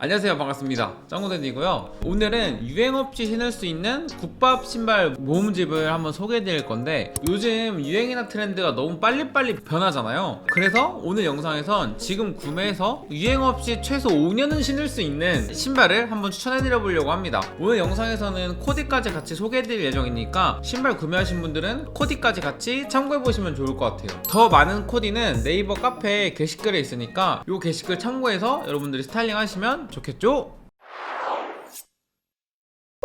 안녕하세요. 반갑습니다. 짱구댄이고요. 오늘은 유행 없이 신을 수 있는 국밥 신발 모음집을 한번 소개해 드릴 건데 요즘 유행이나 트렌드가 너무 빨리빨리 변하잖아요. 그래서 오늘 영상에선 지금 구매해서 유행 없이 최소 5년은 신을 수 있는 신발을 한번 추천해 드려 보려고 합니다. 오늘 영상에서는 코디까지 같이 소개해 드릴 예정이니까 신발 구매하신 분들은 코디까지 같이 참고해 보시면 좋을 것 같아요. 더 많은 코디는 네이버 카페 게시글에 있으니까 이 게시글 참고해서 여러분들이 스타일링 하시면 좋겠죠?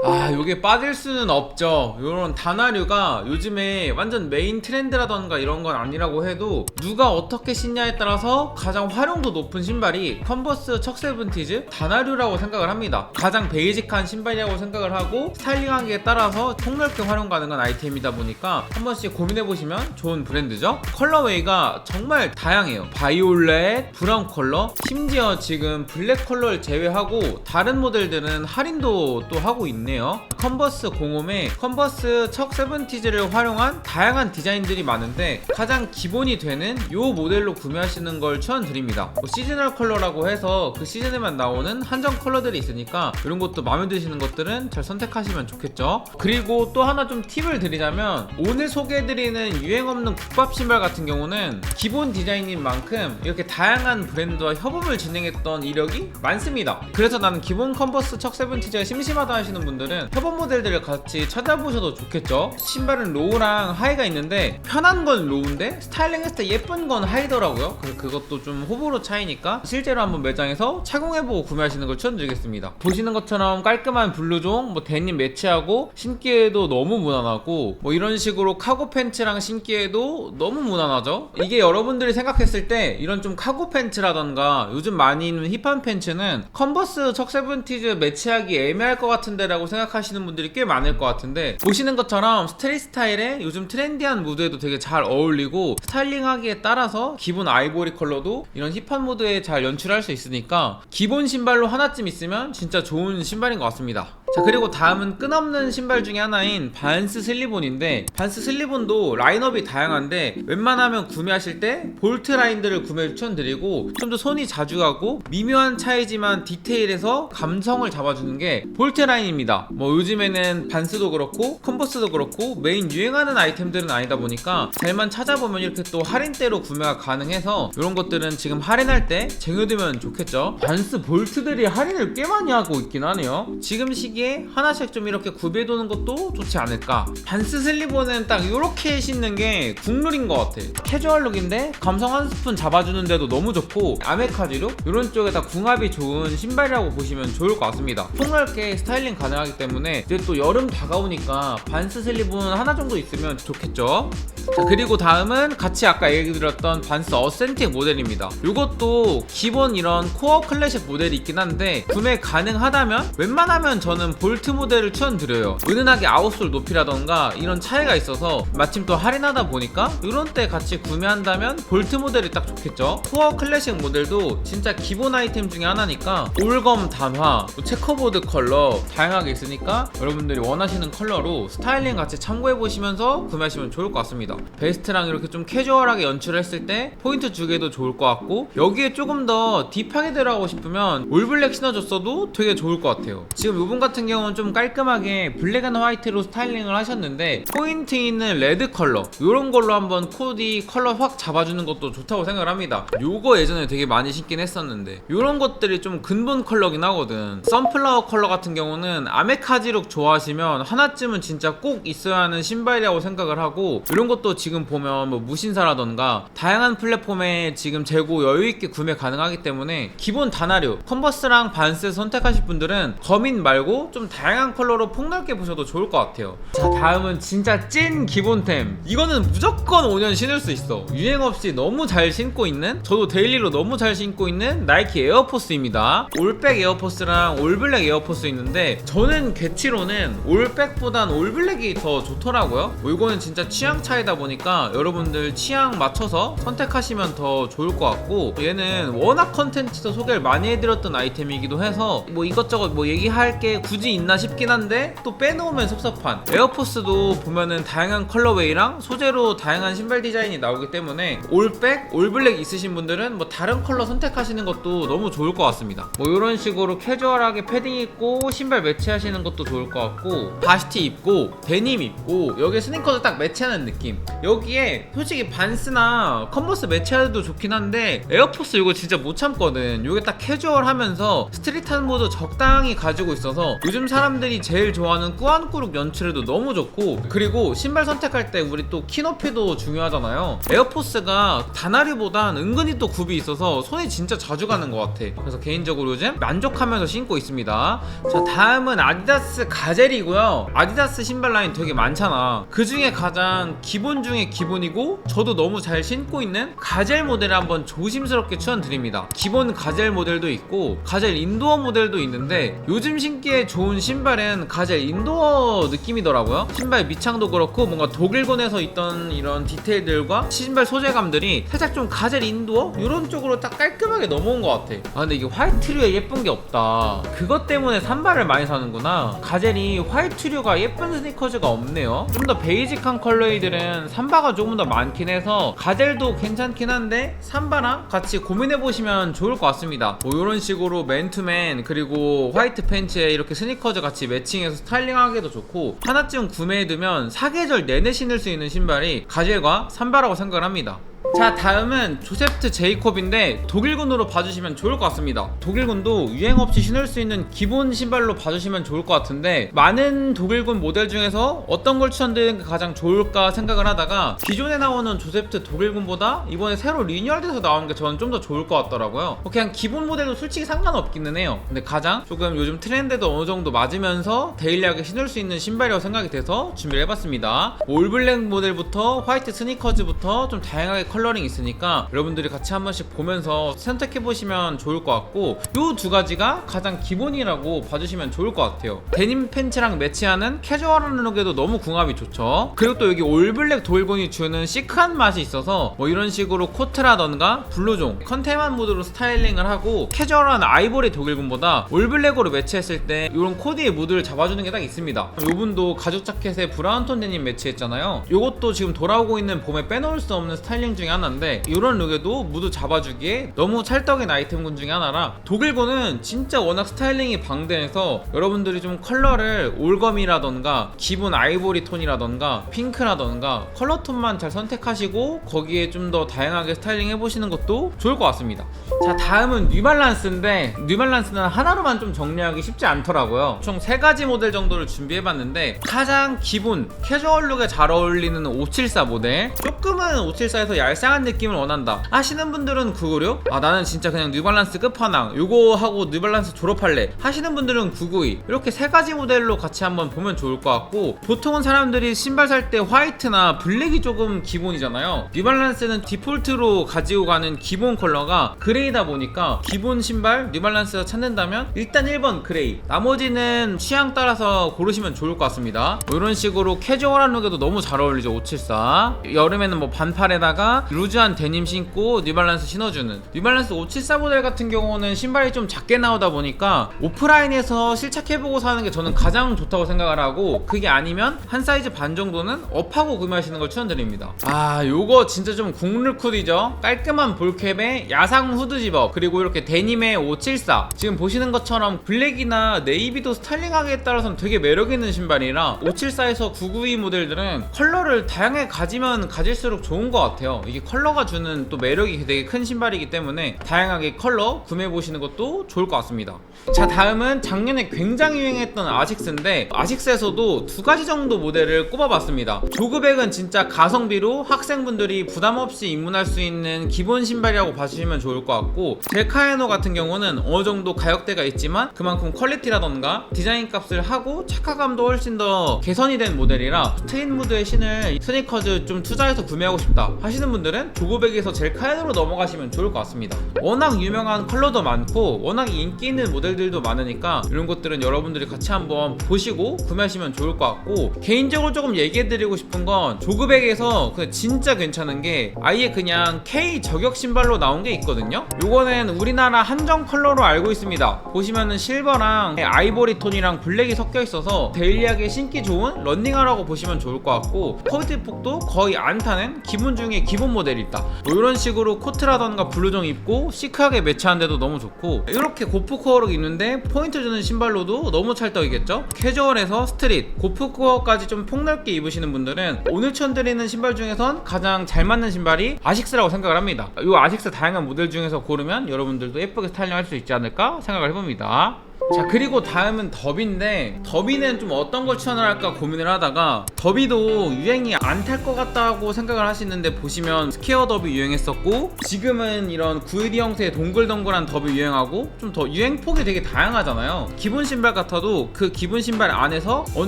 아, 요게 빠질 수는 없죠. 요런 단화류가 요즘에 완전 메인 트렌드라던가 이런 건 아니라고 해도 누가 어떻게 신냐에 따라서 가장 활용도 높은 신발이 컨버스 척 세븐티즈 단화류라고 생각을 합니다. 가장 베이직한 신발이라고 생각을 하고 스타일링하기에 따라서 폭넓게 활용 가능한 아이템이다 보니까 한 번씩 고민해 보시면 좋은 브랜드죠. 컬러웨이가 정말 다양해요. 바이올렛, 브라운 컬러, 심지어 지금 블랙 컬러를 제외하고 다른 모델들은 할인도 또 하고 있네 요. 컨버스 공홈에 컨버스 척 세븐티즈를 활용한 다양한 디자인들이 많은데 가장 기본이 되는 이 모델로 구매하시는 걸 추천드립니다. 뭐 시즈널 컬러라고 해서 그 시즌에만 나오는 한정 컬러들이 있으니까 이런 것도 마음에 드시는 것들은 잘 선택하시면 좋겠죠. 그리고 또 하나 좀 팁을 드리자면 오늘 소개해드리는 유행 없는 국밥 신발 같은 경우는 기본 디자인인 만큼 이렇게 다양한 브랜드와 협업을 진행했던 이력이 많습니다. 그래서 나는 기본 컨버스 척 세븐티즈가 심심하다 하시는 분들 은 협업 모델들을 같이 찾아보셔도 좋겠죠. 신발은 로우랑 하이가 있는데 편한 건 로우인데 스타일링 했을 때 예쁜 건 하이더라고요. 그래서 그것도 좀 호불호 차이니까 실제로 한번 매장에서 착용해보고 구매하시는 걸 추천드리겠습니다. 보시는 것처럼 깔끔한 블루종, 뭐 데님 매치하고 신기에도 너무 무난하고 뭐 이런 식으로 카고 팬츠랑 신기에도 너무 무난하죠. 이게 여러분들이 생각했을 때 이런 좀 카고 팬츠라던가 요즘 많이 입는 힙한 팬츠는 컨버스 척 세븐티즈 매치하기 애매할 것 같은데 라고 생각하시는 분들이 꽤 많을 것 같은데 보시는 것처럼 스트릿 스타일에 요즘 트렌디한 무드에도 되게 잘 어울리고 스타일링하기에 따라서 기본 아이보리 컬러도 이런 힙한 무드에 잘 연출할 수 있으니까 기본 신발로 하나쯤 있으면 진짜 좋은 신발인 것 같습니다. 자 그리고 다음은 끝없는 신발 중에 하나인 반스 슬리본인데 반스 슬리본도 라인업이 다양한데 웬만하면 구매하실 때 볼트 라인들을 구매 추천드리고 좀 더 손이 자주 가고 미묘한 차이지만 디테일에서 감성을 잡아주는 게 볼트 라인입니다. 뭐 요즘에는 반스도 그렇고 컨버스도 그렇고 메인 유행하는 아이템들은 아니다 보니까 잘만 찾아보면 이렇게 또 할인대로 구매가 가능해서 이런 것들은 지금 할인할 때 쟁여두면 좋겠죠. 반스 볼트들이 할인을 꽤 많이 하고 있긴 하네요. 지금 시기에 하나씩 좀 이렇게 구비해두는 것도 좋지 않을까. 반스 슬리본은 딱 이렇게 신는 게 국룰인 것 같아. 캐주얼 룩인데 감성 한 스푼 잡아주는데도 너무 좋고 아메카지로 이런 쪽에 다 궁합이 좋은 신발이라고 보시면 좋을 것 같습니다. 폭넓게 스타일링 가능하기 때문에 이제 또 여름 다가오니까 반스 슬리본 하나 정도 있으면 좋겠죠? 자 그리고 다음은 같이 아까 얘기 드렸던 반스 어센틱 모델입니다. 이것도 기본 이런 코어 클래식 모델이 있긴 한데 구매 가능하다면 웬만하면 저는 볼트 모델을 추천드려요. 은은하게 아웃솔 높이라던가 이런 차이가 있어서 마침 또 할인하다 보니까 이런 때 같이 구매한다면 볼트 모델이 딱 좋겠죠. 코어 클래식 모델도 진짜 기본 아이템 중에 하나니까 올검 단화 또 체커보드 컬러 다양하게 있으니까 여러분들이 원하시는 컬러로 스타일링 같이 참고해 보시면서 구매하시면 좋을 것 같습니다. 베스트랑 이렇게 좀 캐주얼하게 연출했을 때 포인트 주기에도 좋을 것 같고 여기에 조금 더 딥하게 들어가고 싶으면 올블랙 신어줬어도 되게 좋을 것 같아요. 지금 이분 같은 경우는 좀 깔끔하게 블랙 앤 화이트로 스타일링을 하셨는데 포인트 있는 레드 컬러 이런 걸로 한번 코디 컬러 확 잡아주는 것도 좋다고 생각을 합니다. 요거 예전에 되게 많이 신긴 했었는데 이런 것들이 좀 근본 컬러긴 하거든. 선플라워 컬러 같은 경우는 아메카지룩 좋아하시면 하나쯤은 진짜 꼭 있어야 하는 신발이라고 생각을 하고 이런 것도 지금 보면 뭐 무신사라던가 다양한 플랫폼에 지금 재고 여유있게 구매 가능하기 때문에 기본 단화류 컨버스랑 반스 선택하실 분들은 거민 말고 좀 다양한 컬러로 폭넓게 보셔도 좋을 것 같아요. 자 다음은 진짜 찐 기본템. 이거는 무조건 5년 신을 수 있어. 유행 없이 너무 잘 신고 있는 저도 데일리로 너무 잘 신고 있는 나이키 에어포스입니다. 올백 에어포스랑 올블랙 에어포스 있는데 저는 개치로는 올백보단 올블랙이 더 좋더라고요. 뭐 이거는 진짜 취향 차이다 보니까 여러분들 취향 맞춰서 선택하시면 더 좋을 것 같고 얘는 워낙 컨텐츠도 소개를 많이 해드렸던 아이템이기도 해서 뭐 이것저것 뭐 얘기할 게 굳이 굳이 있나 싶긴 한데 또 빼놓으면 섭섭한. 에어포스도 보면은 다양한 컬러웨이랑 소재로 다양한 신발 디자인이 나오기 때문에 올백, 올블랙 있으신 분들은 뭐 다른 컬러 선택하시는 것도 너무 좋을 것 같습니다. 뭐 이런 식으로 캐주얼하게 패딩 입고 신발 매치하시는 것도 좋을 것 같고 바시티 입고 데님 입고 여기에 스니커도 딱 매치하는 느낌. 여기에 솔직히 반스나 컨버스 매치해도 좋긴 한데 에어포스 이거 진짜 못 참거든. 이게 딱 캐주얼하면서 스트릿한 모드 적당히 가지고 있어서 요즘 사람들이 제일 좋아하는 꾸안꾸룩 연출에도 너무 좋고 그리고 신발 선택할 때 우리 또 키 높이도 중요하잖아요. 에어포스가 다나리보단 은근히 또 굽이 있어서 손이 진짜 자주 가는 것 같아. 그래서 개인적으로 요즘 만족하면서 신고 있습니다. 자 다음은 아디다스 가젤이고요. 아디다스 신발 라인 되게 많잖아. 그 중에 가장 기본 중에 기본이고 저도 너무 잘 신고 있는 가젤 모델을 한번 조심스럽게 추천드립니다. 기본 가젤 모델도 있고 가젤 인도어 모델도 있는데 요즘 신기에 좋은 신발은 가젤 인도어 느낌이더라고요. 신발 밑창도 그렇고 뭔가 독일곤에서 있던 이런 디테일들과 신발 소재감들이 살짝 좀 가젤 인도어? 이런 쪽으로 딱 깔끔하게 넘어온 것 같아. 아 근데 이게 화이트류에 예쁜 게 없다. 그것 때문에 산발을 많이 사는구나. 가젤이 화이트류가 예쁜 스니커즈가 없네요. 좀 더 베이직한 컬러이들은 삼바가 조금 더 많긴 해서 가젤도 괜찮긴 한데 삼바랑 같이 고민해 보시면 좋을 것 같습니다. 뭐 이런 식으로 맨투맨 그리고 화이트 팬츠에 이렇게 스니커즈 같이 매칭해서 스타일링하기도 좋고 하나쯤 구매해두면 사계절 내내 신을 수 있는 신발이 가젤과 삼바라고 생각을 합니다 자 다음은 조셉트 제이콥인데 독일군으로 봐주시면 좋을 것 같습니다. 독일군도 유행 없이 신을 수 있는 기본 신발로 봐주시면 좋을 것 같은데 많은 독일군 모델 중에서 어떤 걸 추천드리는 게 가장 좋을까 생각을 하다가 기존에 나오는 조셉트 독일군보다 이번에 새로 리뉴얼돼서 나온 게 저는 좀 더 좋을 것 같더라고요. 뭐 그냥 기본 모델도 솔직히 상관없기는 해요. 근데 가장 조금 요즘 트렌드도 어느 정도 맞으면서 데일리하게 신을 수 있는 신발이라고 생각이 돼서 준비를 해봤습니다. 올블랙 모델부터 화이트 스니커즈부터 좀 다양하게 컬러 링 있으니까 여러분들이 같이 한 번씩 보면서 선택해 보시면 좋을 것 같고 요두 가지가 가장 기본이라고 봐주시면 좋을 것 같아요. 데님 팬츠랑 매치하는 캐주얼한 룩에도 너무 궁합이 좋죠. 그리고 또 여기 올블랙 돌곤이 주는 시크한 맛이 있어서 뭐 이런 식으로 코트라던가 블루종 컨테만 무드로 스타일링을 하고 캐주얼한 아이보리 독일군보다 올블랙으로 매치했을 때 이런 코디의 무드를 잡아주는 게 딱 있습니다. 요분도 가죽 자켓에 브라운 톤 데님 매치했잖아요. 요것도 지금 돌아오고 있는 봄에 빼놓을 수 없는 스타일링 중에 하나인데 이런 룩에도 무드 잡아주기에 너무 찰떡인 아이템군 중에 하나라. 독일군은 진짜 워낙 스타일링이 방대해서 여러분들이 좀 컬러를 올검이라던가 기본 아이보리 톤이라던가 핑크라던가 컬러 톤만 잘 선택하시고 거기에 좀 더 다양하게 스타일링 해보시는 것도 좋을 것 같습니다. 자 다음은 뉴발란스인데 뉴발란스는 하나로만 좀 정리하기 쉽지 않더라고요. 총 세 가지 모델 정도를 준비해봤는데 가장 기본 캐주얼 룩에 잘 어울리는 574 모델 조금은 574에서 얄 쌍한 느낌을 원한다. 하시는 분들은 996 아 나는 진짜 그냥 뉴발란스 끝판왕. 요거 하고 뉴발란스 졸업할래. 하시는 분들은 992 이렇게 세 가지 모델로 같이 한번 보면 좋을 것 같고 보통은 사람들이 신발 살 때 화이트나 블랙이 조금 기본이잖아요. 뉴발란스는 디폴트로 가지고 가는 기본 컬러가 그레이다 보니까 기본 신발 뉴발란스에서 찾는다면 일단 1번 그레이. 나머지는 취향 따라서 고르시면 좋을 것 같습니다. 뭐 이런 식으로 캐주얼한 룩에도 너무 잘 어울리죠. 574 여름에는 뭐 반팔에다가 루즈한 데님 신고 뉴발란스 신어주는. 뉴발란스 574 모델 같은 경우는 신발이 좀 작게 나오다 보니까 오프라인에서 실착해보고 사는 게 저는 가장 좋다고 생각을 하고 그게 아니면 한 사이즈 반 정도는 업하고 구매하시는 걸 추천드립니다. 아 요거 진짜 좀 국룰 코디죠? 깔끔한 볼캡에 야상 후드 집업 그리고 이렇게 데님의 574 지금 보시는 것처럼 블랙이나 네이비도 스타일링하기에 따라서는 되게 매력있는 신발이라 574에서 992 모델들은 컬러를 다양하게 가지면 가질수록 좋은 것 같아요 이게 컬러가 주는 또 매력이 되게 큰 신발이기 때문에 다양하게 컬러 구매해 보시는 것도 좋을 것 같습니다. 자 다음은 작년에 굉장히 유행했던 아식스인데 아식스에서도 두 가지 정도 모델을 꼽아봤습니다. 조그백은 진짜 가성비로 학생분들이 부담 없이 입문할 수 있는 기본 신발이라고 봐주시면 좋을 것 같고 델카에노 같은 경우는 어느 정도 가격대가 있지만 그만큼 퀄리티라던가 디자인 값을 하고 착화감도 훨씬 더 개선이 된 모델이라 스트릿 무드의 신을 스니커즈 좀 투자해서 구매하고 싶다 하시는 분들 분들은 조그백에서 젤 카야노로 넘어가시면 좋을 것 같습니다. 워낙 유명한 컬러도 많고 워낙 인기 있는 모델들도 많으니까 이런 것들은 여러분들이 같이 한번 보시고 구매하시면 좋을 것 같고 개인적으로 조금 얘기해드리고 싶은 건 조그백에서 그 진짜 괜찮은 게 아예 그냥 K 저격 신발로 나온 게 있거든요. 요거는 우리나라 한정 컬러로 알고 있습니다. 보시면은 실버랑 아이보리 톤이랑 블랙이 섞여 있어서 데일리하게 신기 좋은 런닝화라고 보시면 좋을 것 같고 커비트 폭도 거의 안 타는 기본 중에 기본 모델이 있다. 뭐 이런 식으로 코트라던가 블루정 입고 시크하게 매치하는데도 너무 좋고 이렇게 고프 코어로 입는데 포인트 주는 신발로도 너무 찰떡이겠죠? 캐주얼에서 스트릿, 고프 코어까지 좀 폭넓게 입으시는 분들은 오늘 추천드리는 신발 중에선 가장 잘 맞는 신발이 아식스라고 생각을 합니다. 이 아식스 다양한 모델 중에서 고르면 여러분들도 예쁘게 스타일링 할 수 있지 않을까 생각을 해봅니다. 자 그리고 다음은 더비인데 더비는 좀 어떤 걸 추천을 할까 고민을 하다가 더비도 유행이 안 탈 것 같다고 생각을 하시는데 보시면 스퀘어 더비 유행했었고 지금은 이런 9mm 형태의 동글동글한 더비 유행하고 좀 더 유행 폭이 되게 다양하잖아요. 기본 신발 같아도 그 기본 신발 안에서 어느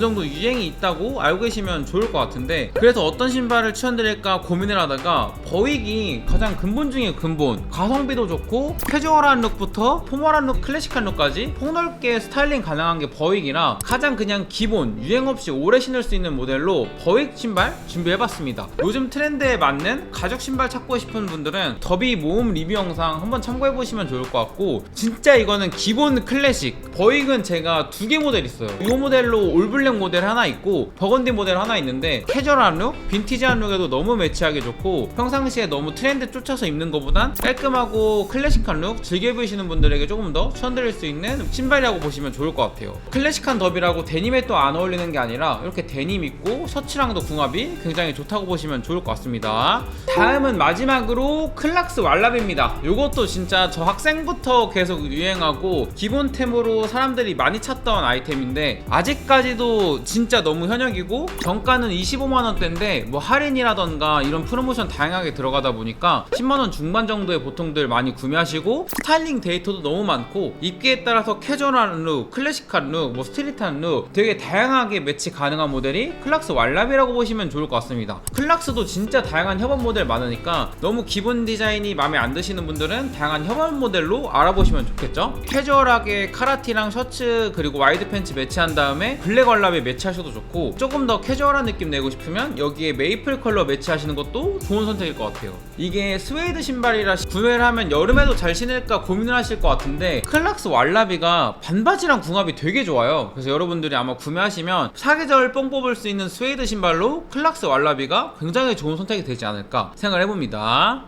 정도 유행이 있다고 알고 계시면 좋을 것 같은데 그래서 어떤 신발을 추천드릴까 고민을 하다가 버윅이 가장 근본 중에 근본 가성비도 좋고 캐주얼한 룩부터 포멀한 룩 클래식한 룩까지 폭 넓게 스타일링 가능한 게 버윅이라 가장 그냥 기본 유행 없이 오래 신을 수 있는 모델로 버윅 신발 준비해봤습니다. 요즘 트렌드에 맞는 가죽 신발 찾고 싶은 분들은 더비 모음 리뷰 영상 한번 참고해보시면 좋을 것 같고 진짜 이거는 기본 클래식 버윅은 제가 두 개 모델 있어요. 이 모델로 올블랙 모델 하나 있고 버건디 모델 하나 있는데 캐주얼한 룩, 빈티지한 룩에도 너무 매치하기 좋고 평상시에 너무 트렌드 쫓아서 입는 것보단 깔끔하고 클래식한 룩 즐겨 입으시는 분들에게 조금 더 추천드릴 수 있는 신발이라고 보시면 좋을 것 같아요. 클래식한 더비라고 데님에 또 안 어울리는 게 아니라 이렇게 데님 입고 셔츠랑도 궁합이 굉장히 좋다고 보시면 좋을 것 같습니다. 다음은 마지막으로 클락스 왈랍입니다. 이것도 진짜 저 학생부터 계속 유행하고 기본템으로 사람들이 많이 찾던 아이템인데 아직까지도 진짜 너무 현역이고 정가는 25만원대인데 뭐 할인이라던가 이런 프로모션 다양하게 들어가다 보니까 10만원 중반 정도의 보통들 많이 구매하시고 스타일링 데이터도 너무 많고 입기에 따라서 캐 주얼한 룩, 클래식한 룩, 뭐 스트릿한 룩 되게 다양하게 매치 가능한 모델이 클락스 왈랍이라고 보시면 좋을 것 같습니다. 클락스도 진짜 다양한 협업 모델 많으니까 너무 기본 디자인이 마음에 안 드시는 분들은 다양한 협업 모델로 알아보시면 좋겠죠? 캐주얼하게 카라티랑 셔츠 그리고 와이드 팬츠 매치한 다음에 블랙 왈랍에 매치하셔도 좋고 조금 더 캐주얼한 느낌 내고 싶으면 여기에 메이플 컬러 매치하시는 것도 좋은 선택일 것 같아요 이게 스웨이드 신발이라 구매를 하면 여름에도 잘 신을까 고민을 하실 것 같은데 클락스 왈라비가 반바지랑 궁합이 되게 좋아요. 그래서 여러분들이 아마 구매하시면 사계절 뽕 뽑을 수 있는 스웨이드 신발로 클락스 왈라비가 굉장히 좋은 선택이 되지 않을까 생각을 해봅니다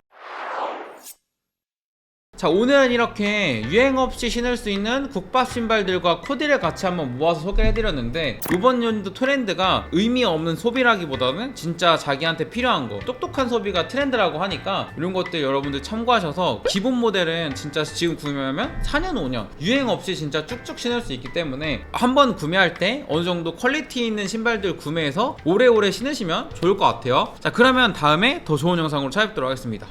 자 오늘은 이렇게 유행 없이 신을 수 있는 국밥 신발들과 코디를 같이 한번 모아서 소개해드렸는데 이번 연도 트렌드가 의미 없는 소비라기보다는 진짜 자기한테 필요한 거 똑똑한 소비가 트렌드라고 하니까 이런 것들 여러분들 참고하셔서 기본 모델은 진짜 지금 구매하면 4년 5년 유행 없이 진짜 쭉쭉 신을 수 있기 때문에 한번 구매할 때 어느 정도 퀄리티 있는 신발들 구매해서 오래오래 신으시면 좋을 것 같아요. 자 그러면 다음에 더 좋은 영상으로 찾아뵙도록 하겠습니다